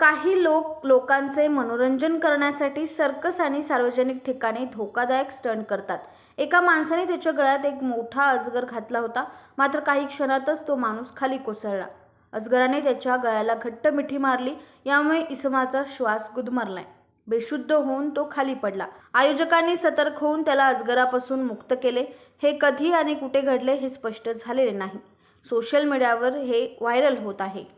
काही लोक लोकांचे मनोरंजन करण्यासाठी सर्कस आणि सार्वजनिक ठिकाणी धोकादायक स्टंट करतात. एका माणसाने त्याच्या गळ्यात एक मोठा अजगर घातला होता. मात्र काही क्षणातच तो माणूस खाली कोसळला. अजगराने त्याच्या गळ्याला घट्ट मिठी मारली. यामुळे इसमाचा श्वास गुदमरलाय. बेशुद्ध होऊन तो खाली पडला. आयोजकांनी सतर्क होऊन त्याला अजगरापासून मुक्त केले. हे कधी आणि कुठे घडले हे स्पष्ट झालेले नाही. सोशल मीडियावर हे व्हायरल होत आहे.